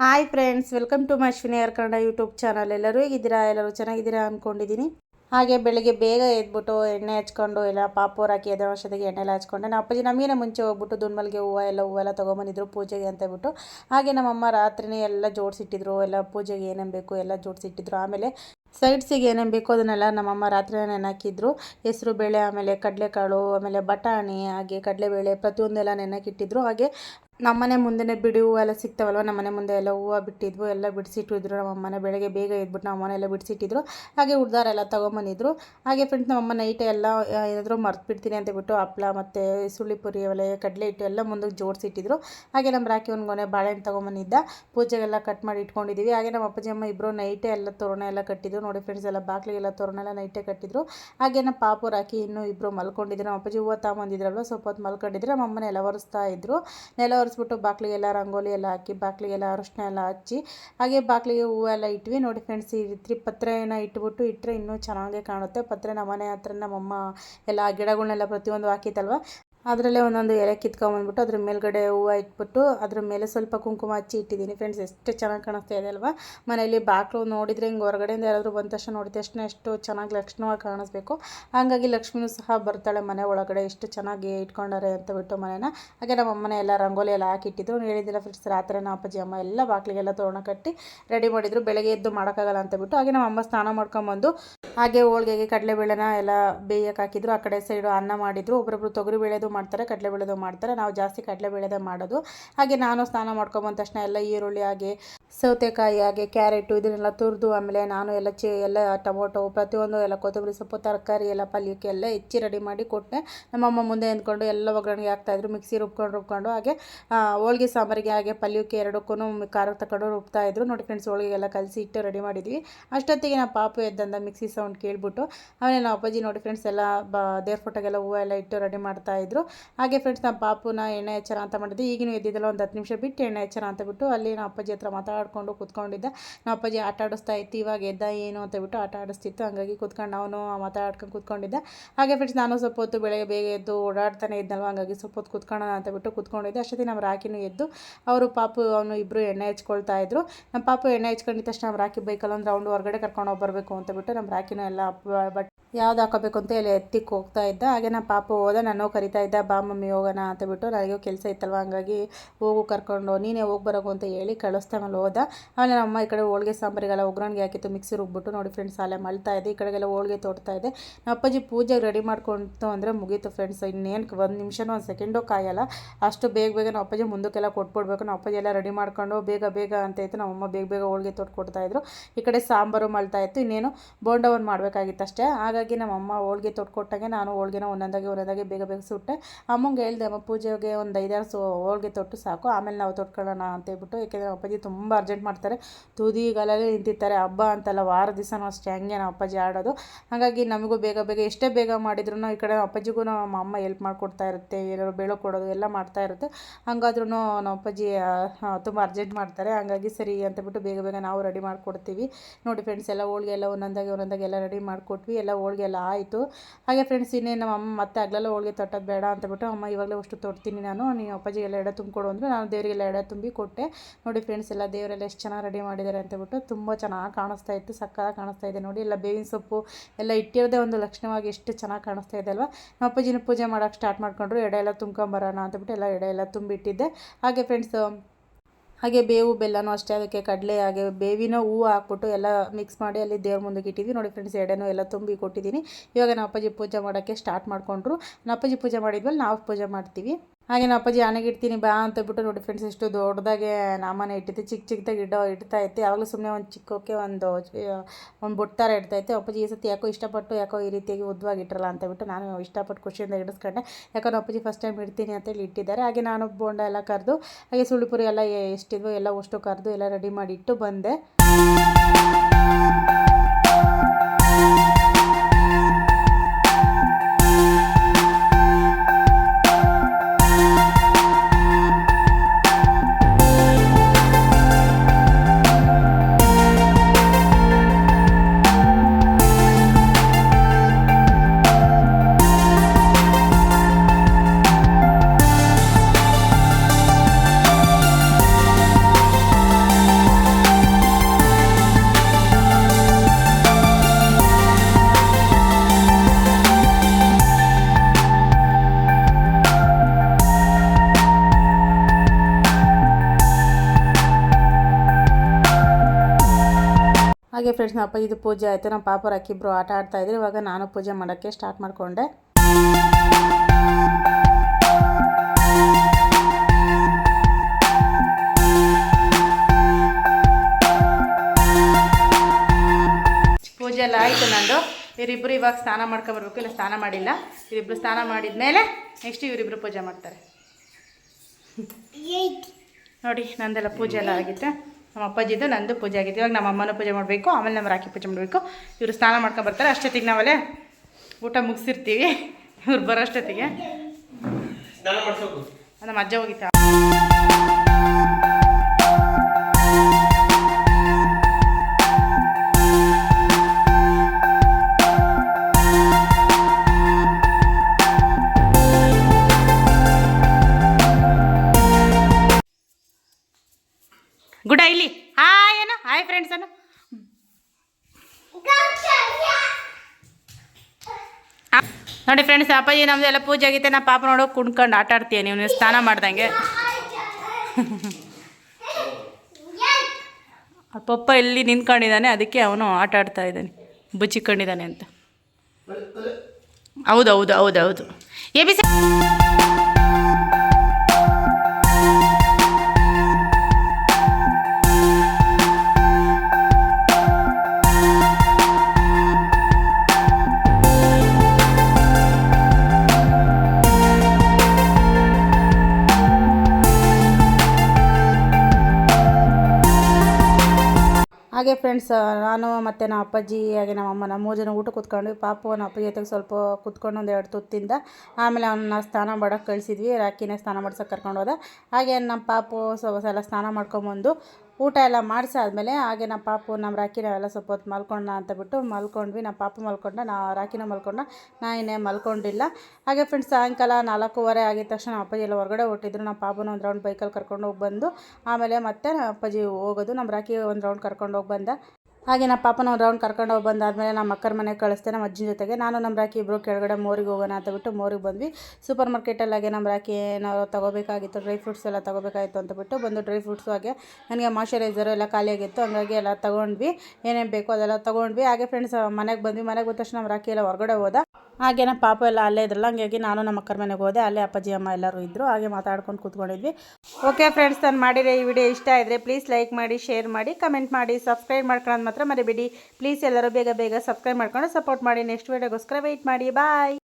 Hi friends, welcome to my R Kannada YouTube channel. ಎಲ್ಲರೂ ಹೇಗಿದ್ದೀರಾ? ಎಲ್ಲರೂ ಚೆನ್ನಾಗಿದ್ದೀರಾ ಅಂದ್ಕೊಂಡಿದ್ದೀನಿ ಹಾಗೆ ಬೆಳಿಗ್ಗೆ ಬೇಗ ಎದ್ಬಿಟ್ಟು ಎಣ್ಣೆ ಹಚ್ಕೊಂಡು ಎಲ್ಲ ಪಾಪೋರ್ ಹಾಕಿ ಎದೆ ವರ್ಷದಿಗೆ ಎಣ್ಣೆ ಎಲ್ಲ ಹಚ್ಕೊಂಡೆ, ನಮ್ಮ ಅಪ್ಪಾಜಿ ನಮಗೇನೆ ಮುಂಚೆ ಹೋಗ್ಬಿಟ್ಟು ದುನ್ಮಲ್ಗೆ ಹೂವು, ಎಲ್ಲ ಹೂವೆಲ್ಲ ತೊಗೊಂಬಂದಿದ್ರು ಪೂಜೆಗೆ ಅಂತ ಹೇಳ್ಬಿಟ್ಟು. ಹಾಗೆ ನಮ್ಮಮ್ಮ ರಾತ್ರಿನೇ ಎಲ್ಲ ಜೋಡಿಸಿಟ್ಟಿದ್ರು, ಎಲ್ಲ ಪೂಜೆಗೆ ಏನೇನು ಬೇಕು ಎಲ್ಲ ಜೋಡಿಸಿಟ್ಟಿದ್ರು. ಆಮೇಲೆ ಸೈಡ್ಸಿಗೆ ಏನೇನು ಬೇಕೋ ಅದನ್ನೆಲ್ಲ ನಮ್ಮಮ್ಮ ರಾತ್ರಿ ನೆನಕಿದ್ರು ಹೆಸರು, ಬೇಳೆ, ಆಮೇಲೆ ಕಡಲೆಕಾಳು, ಆಮೇಲೆ ಬಟಾಣಿ, ಹಾಗೆ ಕಡಲೆಬೇಳೆ ಪ್ರತಿಯೊಂದೆಲ್ಲ ನೆನಕಿಟ್ಟಿದ್ರು ಹಾಗೆ ನಮ್ಮನೆ ಮುಂದೆನೇ ಬಿಡಿ ಹೂವು ಎಲ್ಲ ಸಿಗ್ತಾವಲ್ವ ನಮ್ಮನೆ ಮುಂದೆ ಎಲ್ಲ ಹೂವು ಬಿಟ್ಟಿದ್ವು, ಎಲ್ಲ ಬಿಡಿಸಿಟ್ಟಿದ್ರು ನಮ್ಮ ಅಮ್ಮನೆ ಬೆಳಗ್ಗೆ ಬೇಗ ಎದ್ಬಿಟ್ಟು ನಮ್ಮ ಮನೆ ಎಲ್ಲ ಬಿಡಿಸಿಟ್ಟಿದ್ರು. ಹಾಗೆ ಹುಡ್ದಾರೆಲ್ಲ ತೊಗೊಂಬಂದಿದ್ರು. ಹಾಗೆ ಫ್ರೆಂಡ್ಸ್ ನಮ್ಮಮ್ಮ ನೈಟ್ ಎಲ್ಲ ಏನಾದರೂ ಮರ್ತು ಬಿಡ್ತೀನಿ ಅಂತ ಬಿಟ್ಟು ಹಪ್ಳ ಮತ್ತು ಸುಳ್ಳಿ ಪುರಿ ಅವೆಲ್ಲ ಕಡಲೆ ಹಿಟ್ಟು ಎಲ್ಲ ಮುಂದಕ್ಕೆ ಜೋಡಿಸಿಟ್ಟಿದ್ರು. ಹಾಗೆ ನಮ್ಮ ರಾಕಿ ಒಂದು ಗೊನೆ ಬಾಳೆಹಣ್ಣು ತೊಗೊಂಬಂದಿದ್ದ. ಪೂಜೆಗೆಲ್ಲ ಕಟ್ ಮಾಡಿ ಇಟ್ಕೊಂಡಿದ್ದೀವಿ ಹಾಗೆ ನಮ್ಮ ಅಪ್ಪಾಜಿ ಅಮ್ಮ ಇಬ್ಬರು ನೈಟೇ ಎಲ್ಲ ತೋರಣ ಎಲ್ಲ ಕಟ್ಟಿದ್ರು. ನೋಡಿ ಫ್ರೆಂಡ್ಸ್ ಎಲ್ಲ ಬಾಗಿಲಿಗೆಲ್ಲ ತೋರಣ ಎಲ್ಲ ನೈಟೇ ಕಟ್ಟಿದ್ರು. ಹಾಗೆ ನಮ್ಮ ಪಾಪು ರಾಕಿ ಇನ್ನೂ ಇಬ್ಬರು ಮಲ್ಕೊಂಡಿದ್ರು. ನಮ್ಮ ಅಪ್ಪಾಜಿ ಹೂವು ತಗೊಂಬಂದಿದ್ರಲ್ವ? ಸ್ವಲ್ಪ ಹೊತ್ತು ಮಲ್ಕೊಂಡಿದ್ರೆ ನಮ್ಮಮ್ಮನೆ ಎಲ್ಲ ಒರೆಸ್ತಾ ಇದ್ರು. ನೆಲ ಒರೆಸ್ಬಿಟ್ಟು ಬಾಗಿಲಿಗೆಲ್ಲ ರಂಗೋಲಿ ಎಲ್ಲ ಹಾಕಿ ಬಾಗಿಲಿಗೆಲ್ಲ ಅರಶಿನ ಎಲ್ಲ ಹಚ್ಚಿ, ಹಾಗೆ ಬಾಕ್ಲಿಗೆ ಹೂವೆಲ್ಲ ಇಟ್ವಿ. ನೋಡಿ ಫ್ರೆಂಡ್ಸ್ ಈ ರೀತಿ ಪತ್ರೆನ ಇಟ್ಬಿಟ್ಟು ಇಟ್ಟರೆ ಇನ್ನೂ ಚೆನ್ನಾಗೇ ಕಾಣುತ್ತೆ. ಪತ್ರೆ ನಮ್ಮ ಮನೆ ಹತ್ರ ನಮ್ಮಮ್ಮ ಎಲ್ಲ ಗಿಡಗಳನ್ನೆಲ್ಲ ಪ್ರತಿಯೊಂದು ಹಾಕಿತ್ತಲ್ವ? ಅದರಲ್ಲೇ ಒಂದೊಂದು ಎಲೆ ಕಿತ್ಕೊಂಬಂದ್ಬಿಟ್ಟು ಅದ್ರ ಮೇಲ್ಗಡೆ ಹೂವು ಇಟ್ಬಿಟ್ಟು ಅದ್ರ ಮೇಲೆ ಸ್ವಲ್ಪ ಕುಂಕುಮ ಹಚ್ಚಿ ಇಟ್ಟಿದ್ದೀನಿ. ಫ್ರೆಂಡ್ಸ್ ಎಷ್ಟು ಚೆನ್ನಾಗಿ ಕಾಣಿಸ್ತಾ ಇದೆ ಅಲ್ವಾ? ಮನೆಯಲ್ಲಿ ಬಾಗಿಲು ನೋಡಿದರೆ ಹಿಂಗೆ ಹೊರಗಡೆಯಿಂದ ಯಾರಾದರೂ ಬಂದ ತಕ್ಷಣ ನೋಡಿದ ತಕ್ಷಣ ಎಷ್ಟು ಚೆನ್ನಾಗಿ ಲಕ್ಷಣವಾಗಿ ಕಾಣಿಸ್ಬೇಕು. ಹಾಗಾಗಿ ಲಕ್ಷ್ಮಿನೂ ಸಹ ಬರ್ತಾಳೆ ಮನೆ ಒಳಗಡೆ ಎಷ್ಟು ಚೆನ್ನಾಗಿ ಇಟ್ಕೊಂಡಾರೆ ಅಂತ ಬಿಟ್ಟು ಮನೇನ. ಹಾಗೆ ನಮ್ಮ ಅಮ್ಮನೆ ಎಲ್ಲ ರಂಗೋಲಿ ಎಲ್ಲ ಹಾಕಿಟ್ಟಿದ್ರು ಹೇಳಿದ್ದಿಲ್ಲ ಫ್ರೆಂಡ್ಸ್ ರಾತ್ರಿ ನಮ್ಮ ಅಪ್ಪಾಜಿ, ಅಮ್ಮ ಎಲ್ಲ ಬಾಗಿಲಿಗೆಲ್ಲ ತೋರಣ ಕಟ್ಟಿ ರೆಡಿ ಮಾಡಿದ್ರು. ಬೆಳಗ್ಗೆ ಎದ್ದು ಮಾಡೋಕ್ಕಾಗಲ್ಲ ಅಂತ ಬಿಟ್ಟು. ಹಾಗೆ ನಮ್ಮ ಅಮ್ಮ ಸ್ನಾನ ಮಾಡ್ಕೊಂಬಂದು ಹಾಗೆ ಹೋಳಿಗೆಗೆ ಕಡಲೆಬೇಳೆನ ಎಲ್ಲ ಬೇಯಕ್ಕೆ ಹಾಕಿದ್ರು. ಆ ಕಡೆ ಸೈಡು ಅನ್ನ ಮಾಡಿದ್ರು. ಒಬ್ಬೊಬ್ರು ತೊಗರಿ ಬೇಳೆದು ಮಾಡ್ತಾರೆ, ಕಡಲೆಬೇಳೆದು ಮಾಡ್ತಾರೆ. ನಾವು ಜಾಸ್ತಿ ಕಡಲೆಬೇಳೆದೇ ಮಾಡೋದು. ಹಾಗೆ ನಾನು ಸ್ನಾನ ಮಾಡ್ಕೊಂಬಂದ ತಕ್ಷಣ ಎಲ್ಲ ಈರುಳ್ಳಿ ಹಾಗೆ, ಸೌತೆಕಾಯಿ ಹಾಗೆ, ಕ್ಯಾರೆಟು ಇದನ್ನೆಲ್ಲ ತುರಿದು ಆಮೇಲೆ ನಾನು ಎಲ್ಲ ಚಿ, ಎಲ್ಲ ಟೊಮೊಟೊ, ಪ್ರತಿಯೊಂದು ಎಲ್ಲ ಕೊತ್ತಂಬರಿ ಸೊಪ್ಪು, ತರಕಾರಿ ಎಲ್ಲ ಪಲ್ಯಕ್ಕೆ ಎಲ್ಲ ಹೆಚ್ಚಿ ರೆಡಿ ಮಾಡಿ ಕೊಟ್ಟೆ. ನಮ್ಮಮ್ಮ ಮುಂದೆ ಎಂದ್ಕೊಂಡು ಎಲ್ಲ ಒಗ್ಗರಣೆಗೆ ಹಾಕ್ತಾಯಿದ್ರು ಮಿಕ್ಸಿ ರುಬ್ಕೊಂಡು ರುಬ್ಕೊಂಡು ಹಾಗೆ ಹೋಳ್ಗೆ ಸಾಂಬಾರಿಗೆ ಹಾಗೆ ಪಲ್ಯಕ್ಕೆ ಎರಡಕ್ಕೂ ಖಾರ ತಗೊಂಡು ರುಬ್ತಾಯಿದ್ರು ನೋಡಿ ಫ್ರೆಂಡ್ಸ್ ಹೋಳಿಗೆಲ್ಲ ಕಲಸಿ ಇಟ್ಟು ರೆಡಿ ಮಾಡಿದ್ವಿ. ಅಷ್ಟೊತ್ತಿಗೆ ನಮ್ಮ ಪಾಪು ಎದ್ದಂದ ಮಿಕ್ಸಿ ಸೌಂಡ್ ಕೇಳ್ಬಿಟ್ಟು, ಆಮೇಲೆ ನಮ್ಮ ಅಪ್ಪಾಜಿ ನೋಡಿ ಫ್ರೆಂಡ್ಸ್ ಎಲ್ಲ ಬ, ದೇವ್ರ ಫೋಟೋಗೆಲ್ಲ ಹೂವು ಎಲ್ಲ ಇಟ್ಟು ರೆಡಿ ಮಾಡ್ತಾ ಇದ್ರು. ಹಾಗೆ ಫ್ರೆಂಡ್ಸ್ ನಮ್ಮ ಪಾಪುನ ಎಣ್ಣೆ ಎಚ್ಚರ ಅಂತ ಮಾಡಿದ್ದೆ ಈಗಿನೂ ಎದ್ದಿದ್ದಲ್ಲ ಒಂದು ಹತ್ತು ನಿಮಿಷ ಬಿಟ್ಟು ಎಣ್ಣೆ ಎಚ್ಚರ ಅಂತ ಬಿಟ್ಟು ಅಲ್ಲಿ ನಮ್ಮ ಅಪ್ಪಾಜಿ ಹತ್ರ ಮಾತಾಡ್ಕೊಂಡು ಕೂತ್ಕೊಂಡಿದ್ದೆ. ನಮ್ಮ ಅಪ್ಪಾಜಿ ಆಟ ಆಡಿಸ್ತಾ ಇತ್ತು, ಇವಾಗ ಎದ್ದ ಏನು ಅಂತ ಬಿಟ್ಟು ಆಟ ಆಡಿಸ್ತಿತ್ತು. ಹಂಗಾಗಿ ಕೂತ್ಕೊಂಡು ಅವನು ಮಾತಾಡ್ಕೊಂಡು ಕೂತ್ಕೊಂಡಿದ್ದೆ. ಹಾಗೆ ಫ್ರೆಂಡ್ಸ್ ನಾನು ಸ್ವಲ್ಪ ಹೊತ್ತು ಬೆಳಗ್ಗೆ ಬೇಗ ಎದ್ದು ಓಡಾಡ್ತಾನೆ ಇದ್ನಲ್ವ, ಹಂಗಾಗಿ ಸ್ವಲ್ಪ ಹೊತ್ತು ಕೂತ್ಕೊಳ್ಳೋಣ ಅಂತ ಬಿಟ್ಟು ಕೂತ್ಕೊಂಡಿದ್ದೆ. ಅಷ್ಟೊತ್ತಿಗೆ ನಮ್ಮ ರಾಕಿನೂ ಎದ್ದು, ಅವರು ಪಾಪು, ಅವನು ಇಬ್ಬರು ಎಣ್ಣೆ ಹಚ್ಕೊಳ್ತಾ ಇದ್ರು. ನಮ್ಮ ಪಾಪು ಎಣ್ಣೆ ಹಚ್ಕೊಂಡಿದ್ದ ತಕ್ಷಣ ನಮ್ಮ ರಾಕಿ ಬೈಕಲ್ಲಿ ಒಂದು ರೌಂಡ್ ಹೊರಗಡೆ ಕರ್ಕೊಂಡು ಹೋಗಿ ಬರಬೇಕು ಅಂತ ಬಿಟ್ಟು ನಮ್ಮ ರಾಕಿನೂ ಎಲ್ಲ ಬಟ್ ಯಾವ್ದು ಹಾಕೋಬೇಕು ಅಂತ ಎಲ್ಲ ಎತ್ತಿಕ್ಕೆ ಹೋಗ್ತಾ ಇದ್ದ. ಹಾಗೆ ನಮ್ಮ ಪಾಪ ಹೋದ ನಾನು ಕರಿತಾ ಇದ್ದ, ಬಾ ಮಮ್ಮಿ ಹೋಗೋಣ ಅಂತ ಬಿಟ್ಟು ನನಗೂ ಕೆಲಸ ಇತ್ತಲ್ವ? ಹಂಗಾಗಿ ಹೋಗು ಕರ್ಕೊಂಡು, ನೀನೇ ಹೋಗಿ ಬರೋಕು ಅಂತ ಹೇಳಿ ಕಳಿಸ್ತಾ ಮೇಲೆ ಹೋದ. ಆಮೇಲೆ ನಮ್ಮ ಈ ಕಡೆ ಹೋಳಿಗೆ ಸಾಂಬಾರಿಗೆಲ್ಲ ಒಗ್ಗರಣೆಗೆ ಹಾಕಿತ್ತು ಮಿಕ್ಸಿ ರುಬ್ಬಿಟ್ಟು ನೋಡಿ ಫ್ರೆಂಡ್ಸ್ ಅಲ್ಲೇ ಮಳ್ತಾ ಇದೆ ಈ ಕಡೆಗೆಲ್ಲ ಹೋಳಿಗೆ ತೋಡ್ತಾ ಇದೆ ನಮ್ಮ ಅಪ್ಪಾಜಿ ಪೂಜೆಗೆ ರೆಡಿ ಮಾಡ್ಕೊಂತು ಅಂದರೆ ಮುಗೀತು ಫ್ರೆಂಡ್ಸ್ ಇನ್ನೇನು ಒಂದು ನಿಮಿಷನೂ, ಒಂದು ಸೆಕೆಂಡೋ ಕಾಯಲ್ಲ. ಅಷ್ಟು ಬೇಗ ಬೇಗ ನಮ್ಮ ಅಪ್ಪಾಜಿ ಮುಂದಕ್ಕೆಲ್ಲ ಕೊಟ್ಬಿಡ್ಬೇಕು. ನಮ್ಮ ಅಪ್ಪಾಜಿ ಎಲ್ಲ ರೆಡಿ ಮಾಡ್ಕೊಂಡು ಬೇಗ ಬೇಗ ಅಂತ ಇತ್ತು ನಮ್ಮಮ್ಮ ಬೇಗ ಬೇಗ ಹೋಳಿಗೆ ತೊಟ್ಟು ಕೊಡ್ತಾಯಿದ್ರು ಈ ಕಡೆ ಸಾಂಬಾರು ಮಲ್ತಾ ಇತ್ತು. ಇನ್ನೇನು ಬೋಂಡವನ್ನು ಮಾಡಬೇಕಾಗಿತ್ತು ಅಷ್ಟೇ ಹಾಗಾಗಿ ನಮ್ಮ ಅಮ್ಮ ಹೋಳ್ಗೆ ತೊಟ್ಕೊಟ್ಟಾಗೆ ನಾನು ಹೋಳ್ಗೆನ ಒಂದೊಂದಾಗಿ ಒಂದೊಂದಾಗಿ ಬೇಗ ಬೇಗ ಸುಟ್ಟೆ. ಅಮ್ಮಂಗೆ ಹೇಳಿದೆ, ಅಮ್ಮ, ಪೂಜೆಗೆ ಒಂದು ಐದಾರು ಸೊ, ಹೋಳ್ಗೆ ತೊಟ್ಟು ಸಾಕು, ಆಮೇಲೆ ನಾವು ತೊಟ್ಕೊಳ್ಳೋಣ ಅಂತ ಹೇಳ್ಬಿಟ್ಟು ನಮ್ಮ ಅಪ್ಪಾಜಿ ತುಂಬ ಅರ್ಜೆಂಟ್ ಮಾಡ್ತಾರೆ. ತುದಿಗಾಲಲ್ಲೇ ನಿಂತಿರ್ತಾರೆ. ಹಬ್ಬ ಅಂತಲ್ಲ, ವಾರ ದಿವಸನೂ ಅಷ್ಟೇ, ಹಂಗೆ ನಮ್ಮ ಅಪ್ಪಾಜಿ ಆಡೋದು. ಹಾಗಾಗಿ ನಮಗೂ ಬೇಗ ಬೇಗ, ಎಷ್ಟೇ ಬೇಗ ಮಾಡಿದ್ರು ಈ ಕಡೆ ಅಪ್ಪಾಜಿಗೂ ನಮ್ಮ ಅಮ್ಮ ಹೆಲ್ಪ್ ಮಾಡಿಕೊಡ್ತಾ ಇರುತ್ತೆ. ಏನಾದ್ರು ಬೇಳೆ ಕೊಡೋದು ಎಲ್ಲ ಮಾಡ್ತಾ ಇರುತ್ತೆ. ಹಂಗಾದ್ರೂ ನಮ್ಮ ಅಪ್ಪಾಜಿ ತುಂಬ ಅರ್ಜೆಂಟ್ ಮಾಡ್ತಾರೆ. ಹಾಗಾಗಿ ಸರಿ ಅಂತ ಬಿಟ್ಟು ಬೇಗ ಬೇಗ ನಾವು ರೆಡಿ ಮಾಡಿಕೊಡ್ತೀವಿ. ನೋಡಿ ಫ್ರೆಂಡ್ಸ್ ಎಲ್ಲ ಹೋಳಿಗೆ ಎಲ್ಲ ಒಂದೊಂದಾಗಿ ಒಂದೊಂದಾಗಿ ಎಲ್ಲ ರೆಡಿ ಮಾಡಿಕೊಟ್ವಿ. ಎಲ್ಲ ಹೋಳಿಗೆ ಎಲ್ಲ ಆಯಿತು. ಹಾಗೆ ಫ್ರೆಂಡ್ಸ್ ಇನ್ನೇ ನಮ್ಮ ಅಮ್ಮ ಮತ್ತೆ ಆಗಲೆಲ್ಲ ಹೋಳಿಗೆ ತೊಟ್ಟೋದು ಬೇಡ ಅಂತ ಬಿಟ್ಟು, ಅಮ್ಮ, ಇವಾಗಲೇ ಅಷ್ಟು ತೊಡ್ತೀನಿ ನಾನು ನೀವು ಅಪ್ಪಾಜಿಗೆಲ್ಲ ಎಡೆ ತುಂಬಿಕೊಡು ಅಂದರೆ. ನಾನು ದೇವರಿಗೆಲ್ಲ ಎಡೆ ತುಂಬಿ ಕೊಟ್ಟೆ. ನೋಡಿ ಫ್ರೆಂಡ್ಸ್ ಎಲ್ಲ ದೇವರೆಲ್ಲ ಎಷ್ಟು ಚೆನ್ನಾಗಿ ರೆಡಿ ಮಾಡಿದ್ದಾರೆ ಅಂತಬಿಟ್ಟು ತುಂಬ ಚೆನ್ನಾಗಿ ಕಾಣಿಸ್ತಾ ಇತ್ತು, ಸಕ್ಕತ್ತಾಗಿ ಕಾಣಿಸ್ತಾ ಇದೆ ನೋಡಿ. ಎಲ್ಲ ಬೇವಿನ ಸೊಪ್ಪು, ಎಲ್ಲ ಇಟ್ಟಿರೋದೇ ಒಂದು ಲಕ್ಷಣವಾಗಿ ಎಷ್ಟು ಚೆನ್ನಾಗಿ ಕಾಣಿಸ್ತಾ ಇದೆ ಅಲ್ವಾ. ನಮ್ಮ ಅಪ್ಪಾಜಿನ ಪೂಜೆ ಮಾಡೋಕ್ಕೆ ಸ್ಟಾರ್ಟ್ ಮಾಡ್ಕೊಂಡ್ರು, ಎಡೆ ಎಲ್ಲ ತುಂಬ್ಕೊಂಬರೋಣ ಅಂತಬಿಟ್ಟು ಎಲ್ಲ ಎಡೆ ಎಲ್ಲ ತುಂಬಿಟ್ಟಿದ್ದೆ. ಹಾಗೆ ಫ್ರೆಂಡ್ಸ್ ಹಾಗೆ ಬೇವು, ಬೆಲ್ಲನೂ ಅಷ್ಟೇ. ಅದಕ್ಕೆ ಕಡಲೆ, ಹಾಗೆ ಬೇವಿನ ಹೂವು ಹಾಕ್ಬಿಟ್ಟು ಎಲ್ಲ ಮಿಕ್ಸ್ ಮಾಡಿ ಅಲ್ಲಿ ದೇವ್ರ ಮುಂದಕ್ಕೆ ಇಟ್ಟಿದ್ವಿ. ನೋಡಿ ಫ್ರೆಂಡ್ಸ್ ಎಡೆನೂ ಎಲ್ಲ ತುಂಬಿ ಕೊಟ್ಟಿದ್ದೀನಿ. ಇವಾಗ ನಮ್ಮ ಅಪ್ಪಾಜಿ ಪೂಜೆ ಮಾಡೋಕ್ಕೆ ಸ್ಟಾರ್ಟ್ ಮಾಡಿಕೊಂಡ್ರು. ನಮ್ಮ ಅಪ್ಪಾಜಿ ಪೂಜೆ ಮಾಡಿದ್ಮೇಲೆ ನಾವು ಪೂಜೆ ಮಾಡ್ತೀವಿ. ಹಾಗೆ ನಮ್ಮ ಅಪ್ಪಾಜಿ ಆನೆಗೆ ಇಡ್ತೀನಿ, ಬಾ ಅಂತ ಬಿಟ್ಟು ನೋಡಿ ಫ್ರೆಂಡ್ಸ್ ಎಷ್ಟು ದೊಡ್ಡದಾಗೆ ನಾಮನೆ ಇಟ್ಟಿದ್ದೆ ಚಿಕ್ಕ ಚಿಕ್ಕದಾಗಿ ಇಡೋ ಇಡ್ತಾ ಇತ್ತು ಯಾವಾಗಲೂ ಸುಮ್ಮನೆ ಒಂದು ಚಿಕ್ಕೋಕೆ ಒಂದು ಒಂದು ಬೊಟ್ಟಾರ ಇಡ್ತಾ ಇತ್ತು ಅಪ್ಪಾಜಿ ಈ ಸತಿ ಯಾಕೋ ಇಷ್ಟಪಟ್ಟು ಯಾಕೋ ಈ ರೀತಿಯಾಗಿ ಉದ್ದವಾಗಿ ಇಟ್ಟರಲ್ಲ ಅಂತ ಬಿಟ್ಟು ನಾನು ಇಷ್ಟಪಟ್ಟು ಖುಷಿಯಿಂದ ಇಡಿಸ್ಕೊಂಡೆ. ಯಾಕಂದ್ರೆ ಅಪ್ಪಾಜಿ ಫಸ್ಟ್ ಟೈಮ್ ಇಡ್ತೀನಿ ಅಂತೇಳಿ ಇಟ್ಟಿದ್ದಾರೆ. ಹಾಗೆ ನಾನು ಬೋಂಡ ಎಲ್ಲ ಕರೆದು, ಹಾಗೆ ಸುಳಿಪುರಿ ಎಲ್ಲ ಎಷ್ಟಿದ್ವು ಎಲ್ಲ ಅಷ್ಟು ಕರೆದು ಎಲ್ಲ ರೆಡಿ ಮಾಡಿ ಇಟ್ಟು ಬಂದೆ. ಹಾಗೆ ಫ್ರೆಂಡ್ಸ್ ನಮ್ಮ ಇದು ಪೂಜೆ ಆಯಿತು. ನಮ್ಮ ಪಾಪರ ಅಕ್ಕಿಬ್ರು ಆಟ ಆಡ್ತಾ ಇದ್ರು. ಇವಾಗ ನಾನು ಪೂಜೆ ಮಾಡೋಕ್ಕೆ ಸ್ಟಾರ್ಟ್ ಮಾಡಿಕೊಂಡೆ. ಪೂಜೆ ಎಲ್ಲ ಆಯಿತು ನಂದು. ಇವರಿಬ್ಬರು ಇವಾಗ ಸ್ನಾನ ಮಾಡ್ಕೊಬರ್ಬೇಕು ಇಲ್ಲ ಸ್ನಾನ ಮಾಡಿಲ್ಲ. ಇವರಿಬ್ರು ಸ್ನಾನ ಮಾಡಿದ ಮೇಲೆ ನೆಕ್ಸ್ಟ್ ಇವರಿಬ್ಬರು ಪೂಜೆ ಮಾಡ್ತಾರೆ. ನೋಡಿ ನಂದೆಲ್ಲ ಪೂಜೆ ಎಲ್ಲ ಆಗಿತ್ತು. ನಮ್ಮ ಅಪ್ಪಾಜಿದು ನಂದು ಪೂಜೆ ಆಗಿದೆ ಇವಾಗ ನಮ್ಮ ಅಮ್ಮನೂ ಪೂಜೆ ಮಾಡಬೇಕು ಆಮೇಲೆ ನಮ್ಮ ರಾಖಿ ಪೂಜೆ ಮಾಡಬೇಕು. ಇವರು ಸ್ನಾನ ಮಾಡ್ಕೊಂಡು ಬರ್ತಾರೆ. ಅಷ್ಟೊತ್ತಿಗೆ ನಾವಲ್ಲೇ ಊಟ ಮುಗಿಸಿರ್ತೀವಿ. ಇವ್ರು ಬರೋ ಅಷ್ಟೊತ್ತಿಗೆ. ನಮ್ಮ ಅಜ್ಜ ಹೋಗಿತ್ತ ಇಲ್ಲಿ. ಹಾಯ್ ಏನು? ಹಾಯ್ ಫ್ರೆಂಡ್ಸ್ ಅನ್ನು. ನೋಡಿ ಫ್ರೆಂಡ್ಸ್ ಅಪ್ಪಾಜಿ, ನಮ್ದು ಎಲ್ಲ ಪೂಜೆ ಆಗಿತ್ತೆ. ನಾ ಪಾಪ ನೋಡೋ, ಕುಣ್ಕೊಂಡು ಆಟ ಆಡ್ತೀಯ ನೀವು. ಸ್ನಾನ ಮಾಡ್ದಂಗೆ. ಪಪ್ಪ ಇಲ್ಲಿ ನಿಂತ್ಕೊಂಡಿದ್ದಾನೆ, ಅದಕ್ಕೆ ಅವನು ಆಟ ಆಡ್ತಾ ಇದ್ದಾನೆ. ಬುಚ್ಚಿಕೊಂಡಿದ್ದಾನೆ ಅಂತ. ಹೌದು ಹೌದು ಹೌದು ಹೌದು ಎ ಬಿ ಹಾಗೆ ಫ್ರೆಂಡ್ಸ್ ನಾನು ಮತ್ತು ನಮ್ಮ ಅಪ್ಪಾಜಿ, ಹಾಗೆ ನಮ್ಮ ಅಮ್ಮ, ನಮ್ಮ ಮೂರು ಜನ ಊಟ ಕೂತ್ಕೊಂಡು, ಪಾಪು ನಮ್ಮ ಅಪ್ಪಾಜಿ ಜೊತೆಗೆ ಸ್ವಲ್ಪ ಕೂತ್ಕೊಂಡು ಒಂದು ಎರಡು ತುತ್ತಿಂದ ಆಮೇಲೆ ಅವನ್ನ ಸ್ನಾನ ಮಾಡೋಕ್ಕೆ ಕಳಿಸಿದ್ವಿ ರಾಕಿನೇ ಸ್ನಾನ ಮಾಡ್ಸೋಕೆ ಕರ್ಕೊಂಡು ಹೋದ. ಹಾಗೆ ನಮ್ಮ ಪಾಪು ಸ್ವಲ್ಪ ಸಲ ಸ್ನಾನ ಮಾಡ್ಕೊಂಬಂದು ಊಟ ಎಲ್ಲ ಆದಮೇಲೆ ಹಾಗೆ ನಮ್ಮ ಪಾಪು, ನಮ್ಮ ರಾಕಿನ ಎಲ್ಲ ಸ್ವಲ್ಪ ಹೊತ್ತು ಮಲ್ಕೊಂಡ ಅಂತ ಬಿಟ್ಟು ಮಲ್ಕೊಂಡ್ವಿ. ನಮ್ಮ ಪಾಪು ಮಲ್ಕೊಂಡ, ನಾ ರಾಕಿನ ಮಲ್ಕೊಂಡ, ನಾ ಇನ್ನೇ ಮಲ್ಕೊಂಡಿಲ್ಲ. ಹಾಗೆ ಫ್ರೆಂಡ್ಸ್ ಸಾಯಂಕಾಲ ನಾಲ್ಕೂವರೆ ಆಗಿದ ತಕ್ಷಣ ನಮ್ಮ ಅಪ್ಪಾಜಿ ಎಲ್ಲ ಹೊರಗಡೆ ಹೊಟ್ಟಿದ್ರು ನಮ್ಮ ಪಾಪನ ಒಂದು ರೌಂಡ್ ಬೈಕಲ್ಲಿ ಕರ್ಕೊಂಡು ಹೋಗಿ ಬಂದು, ಆಮೇಲೆ ಮತ್ತೆ ನಮ್ಮ ಅಪ್ಪಾಜಿ ಹೋಗೋದು. ನಮ್ಮ ರಾಕಿ ಒಂದು ರೌಂಡ್ ಕರ್ಕೊಂಡು ಹೋಗಿ ಬಂದ. ಹಾಗೆ ನಮ್ಮ ಪಾಪನ ಒಂದು ರೌಂಡ್ ಕರ್ಕೊಂಡು ಹೋಗಿ ಬಂದಾದಮೇಲೆ ನಮ್ಮ ಅಕ್ಕರ ಮನೆಗೆ ಕಳಿಸ್ದೆ, ನಮ್ಮ ಅಜ್ಜಿ ಜೊತೆಗೆ. ನಾನು ನಮ್ಮ ರಾಕಿ ಇಬ್ಬರು ಕೆಳಗಡೆ ಮೋರಿಗೆ ಹೋಗೋಣ ಅಂತ ಬಿಟ್ಟು ಮೋರಿಗೆ ಬಂದ್ವಿ. ಸೂಪರ್ ಮಾರ್ಕೆಟಲ್ಲಿ ಹಾಗೆ ನಮ್ಮ ರಾಕಿ ನಾವು ತಗೋಬೇಕಾಗಿತ್ತು ಡ್ರೈ ಫ್ರೂಟ್ಸ್ ಎಲ್ಲ ತಗೋಬೇಕಾಗಿತ್ತು ಅಂತ ಬಿಟ್ಟು ಬಂದು ಡ್ರೈ ಫ್ರೂಟ್ಸು ಹಾಗೆ ನನಗೆ ಮಾಯಶ್ಚರೈಸರು ಎಲ್ಲ ಖಾಲಿಯಾಗಿತ್ತು ಹಂಗಾಗಿ ಎಲ್ಲ ತೊಗೊಂಡ್ವಿ. ಏನೇನು ಬೇಕೋ ಅದೆಲ್ಲ ತೊಗೊಂಡ್ವಿ. ಹಾಗೆ ಫ್ರೆಂಡ್ಸ್ ಮನೆಗೆ ಬಂದ್ವಿ. ಮನೆಗೆ ಬಂದ ತಕ್ಷಣ ನಮ್ಮ ರಾಕಿ ಎಲ್ಲ ಹೊರಗಡೆ ಹೋದ. ಹಾಗೆ ನಮ್ಮ ಪಾಪ ಎಲ್ಲ ಅಲ್ಲೇ ಇದ್ರಲ್ಲ, ಹಂಗಾಗಿ ನಾನು ನಮ್ಮ ಅಕ್ಕರ ಮನೆಗೆ ಹೋದೆ, ಅಲ್ಲೇ ಅಪ್ಪಾಜಿ, ಅಮ್ಮ ಎಲ್ಲರೂ ಇದ್ದರು ಹಾಗೆ ಮಾತಾಡ್ಕೊಂಡು ಕೂತ್ಕೊಂಡಿದ್ವಿ. ಓಕೆ ಫ್ರೆಂಡ್ಸ್ ನಾನು ಮಾಡಿರೋ ಈ ವಿಡಿಯೋ ಇಷ್ಟ ಇದ್ದರೆ ಪ್ಲೀಸ್ ಲೈಕ್ ಮಾಡಿ ಶೇರ್ ಮಾಡಿ ಕಮೆಂಟ್ ಮಾಡಿ ಸಬ್ಸ್ಕ್ರೈಬ್ ಮಾಡ್ಕೊಳ್ಳೋದು ಮಾತ್ರ ಮರಿಬೇಡಿ. ಪ್ಲೀಸ್ ಎಲ್ಲರೂ ಬೇಗ ಬೇಗ ಸಬ್ಸ್ಕ್ರೈಬ್ ಮಾಡ್ಕೊಂಡು ಸಪೋರ್ಟ್ ಮಾಡಿ. ನೆಕ್ಸ್ಟ್ ವಿಡಿಯೋಗೋಸ್ಕರ ವೆಯ್ಟ್ ಮಾಡಿ. ಬಾಯ್